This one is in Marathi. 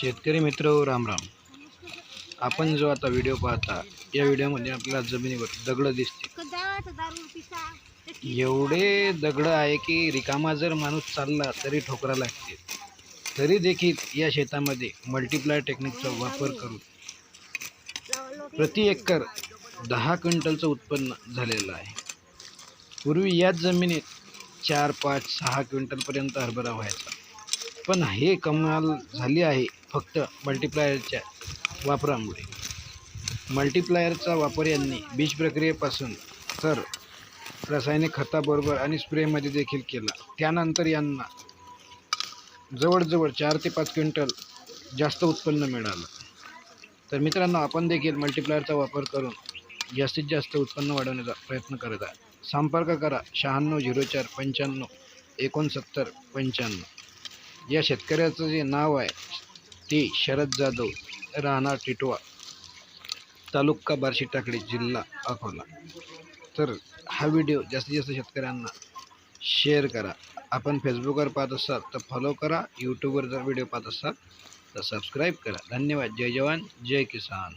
शेतकरी मित्र राम राम. आपण जो आता व्हिडिओ पाहता या व्हिडिओमध्ये आपल्याला जमिनीवर दगड दिसते एवढे दगड आहे की रिकामा जर माणूस चालला तरी ठोकरा लागते तरी देखील या शेतामध्ये मल्टिप्लाय टेक्निकचा वापर करून प्रति एकर दहा क्विंटलचं उत्पन्न झालेलं आहे. पूर्वी याच जमिनीत चार पाच सहा क्विंटलपर्यंत हरभरा व्हायचा. पण हे कमाल झाली आहे फक्त मल्टीप्लायरच्या वापरामुळे. मल्टीप्लायरचा वापर यांनी बीज प्रक्रियेपासून तर रासायनिक खताबरोबर आणि स्प्रेमध्ये देखील केला. त्यानंतर यांना जवळजवळ चार ते पाच क्विंटल जास्त उत्पन्न मिळालं. तर मित्रांनो आपण देखील मल्टीप्लायरचा वापर करून जास्तीत जास्त उत्पन्न वाढवण्याचा प्रयत्न करत आहात. संपर्क करा शहाण्णव झिरो चार पंच्याण्णव एकोणसत्तर पंच्याण्णव. या शेतकऱ्याचं जे नाव आहे ते शरद जाधव राहणार टिटवा तालुका बार्शी टाकळी जिल्हा अकोला. तर हा व्हिडिओ जास्तीत जास्त शेतकऱ्यांना शेअर करा. आपण फेसबुकवर पाहत असाल तर फॉलो करा. यूट्यूबवर जर व्हिडिओ पाहत असाल तर सबस्क्राईब करा. धन्यवाद. जय जवान. जय किसान.